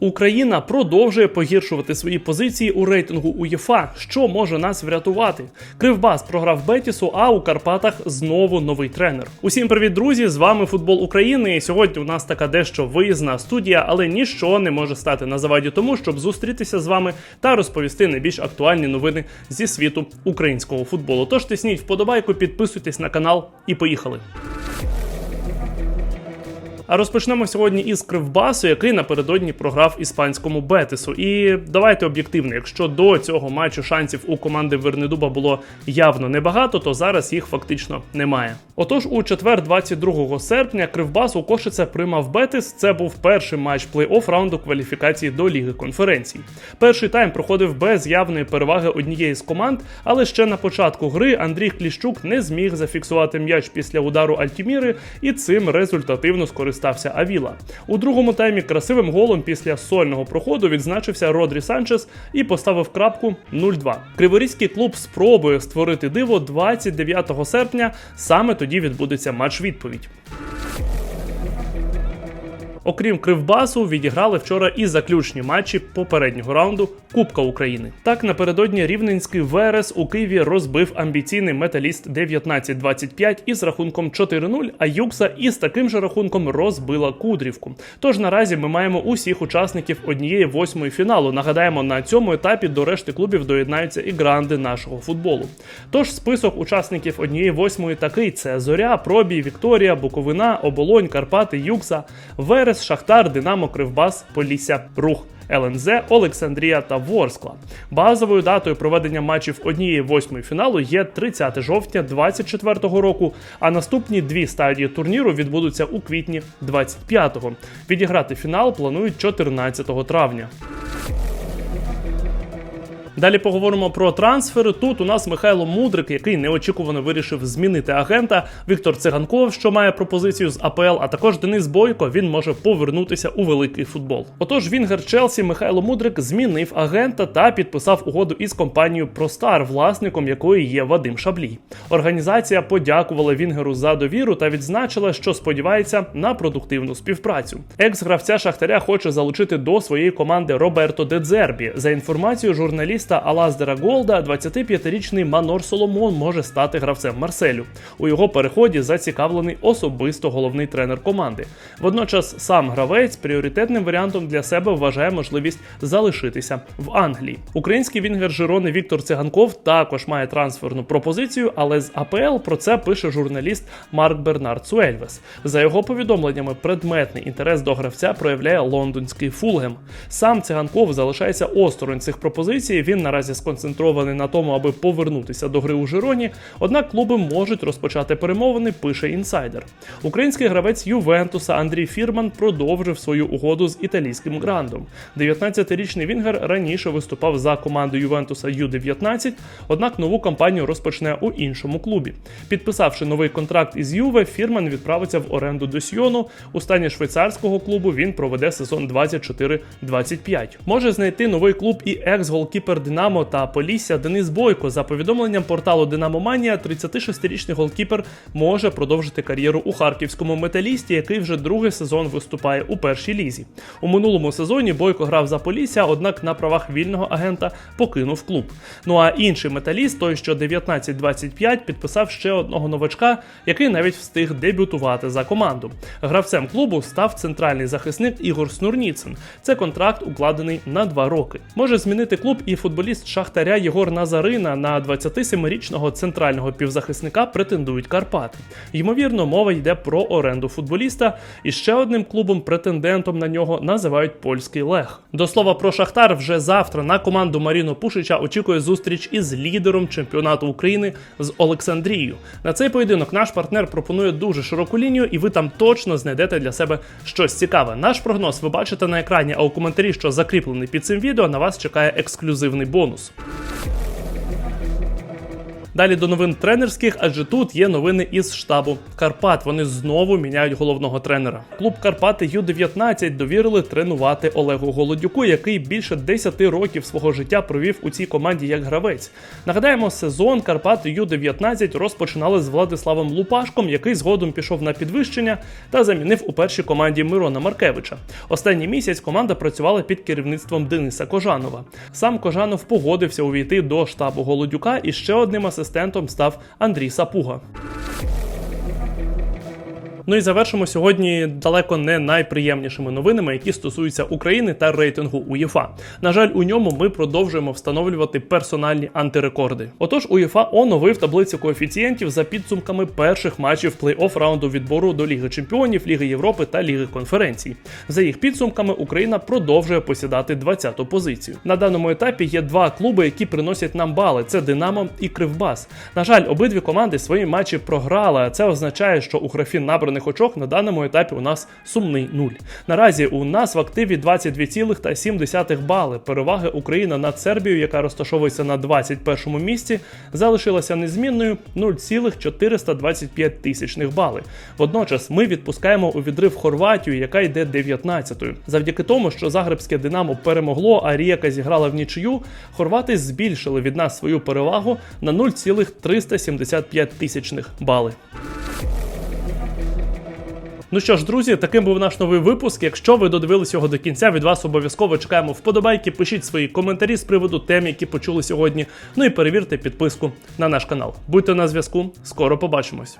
Україна продовжує погіршувати свої позиції у рейтингу УЄФА, що може нас врятувати. Кривбас програв Бетісу, а у Карпатах знову новий тренер. Усім привіт, друзі! З вами футбол України. І сьогодні у нас така дещо виїзна студія, але ніщо не може стати на заваді тому, щоб зустрітися з вами та розповісти найбільш актуальні новини зі світу українського футболу. Тож тисніть вподобайку, підписуйтесь на канал і поїхали. А розпочнемо сьогодні із Кривбасу, який напередодні програв іспанському Бетису. І давайте об'єктивно, якщо до цього матчу шансів у команди Вернедуба було явно небагато, то зараз їх фактично немає. Отож, у четвер, 22 серпня, Кривбас у Кошице приймав Бетис. Це був перший матч плей-офф раунду кваліфікації до Ліги конференцій. Перший тайм проходив без явної переваги однієї з команд, але ще на початку гри Андрій Кліщук не зміг зафіксувати м'яч після удару Альтіміри, і цим результативно скористався Авіла. У другому таймі красивим голом після сольного проходу відзначився Родрі Санчес і поставив крапку 0-2. Криворізький клуб спробує створити диво 29 серпня. Саме тоді відбудеться матч відповідь. Окрім Кривбасу, відіграли вчора і заключні матчі попереднього раунду Кубка України. Так напередодні рівненський Верес у Києві розбив амбіційний металіст 19-25 із рахунком 4-0, а Юкса із таким же рахунком розбила Кудрівку. Тож наразі ми маємо усіх учасників однієї восьмої фіналу. Нагадаємо, на цьому етапі до решти клубів доєднаються і гранди нашого футболу. Тож список учасників однієї восьмої такий: це Зоря, Пробій, Вікторія, Буковина, Оболонь, Карпати, Юкса, Верес. Шахтар, Динамо, Кривбас, Полісся, Рух. ЛНЗ, Олександрія та Ворскла. Базовою датою проведення матчів однієї восьмої фіналу є 30 жовтня 2024 року. А наступні дві стадії турніру відбудуться у квітні 25-го. Відіграти фінал планують 14 травня. Далі поговоримо про трансфери. Тут у нас Михайло Мудрик, який неочікувано вирішив змінити агента. Віктор Циганков, що має пропозицію з АПЛ, а також Денис Бойко. Він може повернутися у великий футбол. Отож, Вінгер Челсі Михайло Мудрик змінив агента та підписав угоду із компанією Простар, власником якої є Вадим Шаблій. Організація подякувала Вінгеру за довіру та відзначила, що сподівається на продуктивну співпрацю. Екс-гравця Шахтаря хоче залучити до своєї команди Роберто Дедзербі. За інформацією журналіста Алаздера Голда, 25-річний Манор Соломон може стати гравцем Марселю. У його переході зацікавлений особисто головний тренер команди. Водночас сам гравець пріоритетним варіантом для себе вважає можливість залишитися в Англії. Український вінгер Жирони Віктор Циганков також має трансферну пропозицію, але з АПЛ про це пише журналіст Марк Бернард Суельвес. За його повідомленнями, предметний інтерес до гравця проявляє лондонський Фулгем. Сам Циганков залишається осторонь цих пропозицій. Він наразі сконцентрований на тому, аби повернутися до гри у Жироні. Однак клуби можуть розпочати перемовини. Пише інсайдер. Український гравець Ювентуса Андрій Фірман продовжив свою угоду з італійським грандом. 19-річний Вінгер раніше виступав за командою Ювентуса Ю-19, однак нову кампанію розпочне у іншому клубі. Підписавши новий контракт із Юве, Фірман відправиться в оренду до Сьйону. У стані швейцарського клубу він проведе сезон 24-25. Може знайти новий клуб і екс-голкіпер Динамо та Полісся Денис Бойко. За повідомленням порталу Динамо Манія, 36-річний голкіпер може продовжити кар'єру у харківському металісті, який вже другий сезон виступає у першій лізі. У минулому сезоні Бойко грав за Полісся, однак на правах вільного агента покинув клуб. Ну а інший металіст, той що 19-25, підписав ще одного новачка, який навіть встиг дебютувати за команду. Гравцем клубу став центральний захисник Ігор Снурніцин. Це контракт укладений на два роки. Може змінити клуб і футболіст Шахтаря Єгор Назарина на 27-річного центрального півзахисника претендують Карпати. Ймовірно, мова йде про оренду футболіста, і ще одним клубом претендентом на нього називають польський Лех. До слова про Шахтар вже завтра на команду Маріно Пушича очікує зустріч із лідером чемпіонату України з Олександрією. На цей поєдинок наш партнер пропонує дуже широку лінію, і ви там точно знайдете для себе щось цікаве. Наш прогноз ви бачите на екрані, а у коментарі, що закріплений під цим відео, на вас чекає ексклюзивний бонус. Далі до новин тренерських, адже тут є новини із штабу Карпат. Вони знову міняють головного тренера. Клуб Карпати Ю-19 довірили тренувати Олегу Голодюку, який більше 10 років свого життя провів у цій команді як гравець. Нагадаємо, сезон Карпати Ю-19 розпочинали з Владиславом Лупашком, який згодом пішов на підвищення та замінив у першій команді Мирона Маркевича. Останній місяць команда працювала під керівництвом Дениса Кожанова. Сам Кожанов погодився увійти до штабу Голодюка, і ще одним асистентом став Андрій Сапуга. Ну і завершимо сьогодні далеко не найприємнішими новинами, які стосуються України та рейтингу УЄФА. На жаль, у ньому ми продовжуємо встановлювати персональні антирекорди. Отож, УЄФА оновив таблицю коефіцієнтів за підсумками перших матчів плей-офф раунду відбору до Ліги Чемпіонів, Ліги Європи та Ліги конференцій. За їх підсумками Україна продовжує посідати 20-ту позицію. На даному етапі є два клуби, які приносять нам бали: це Динамо і Кривбас. На жаль, обидві команди свої матчі програли. а Це означає, що у графі набраних очок на даному етапі у нас сумний нуль. Наразі у нас в активі 22,7 бали. Переваги України над Сербією, яка розташовується на 21 місці, залишилася незмінною 0,425 тисячних бали. Водночас ми відпускаємо у відрив Хорватію, яка йде 19-ю. Завдяки тому, що Загребське Динамо перемогло, а Ріяка зіграла в нічию, хорвати збільшили від нас свою перевагу на 0,375 тисячних бали. Ну що ж, друзі, таким був наш новий випуск. Якщо ви додивились його до кінця, від вас обов'язково чекаємо вподобайки. Пишіть свої коментарі з приводу тем, які почули сьогодні. Ну і перевірте підписку на наш канал. Будьте на зв'язку, скоро побачимось.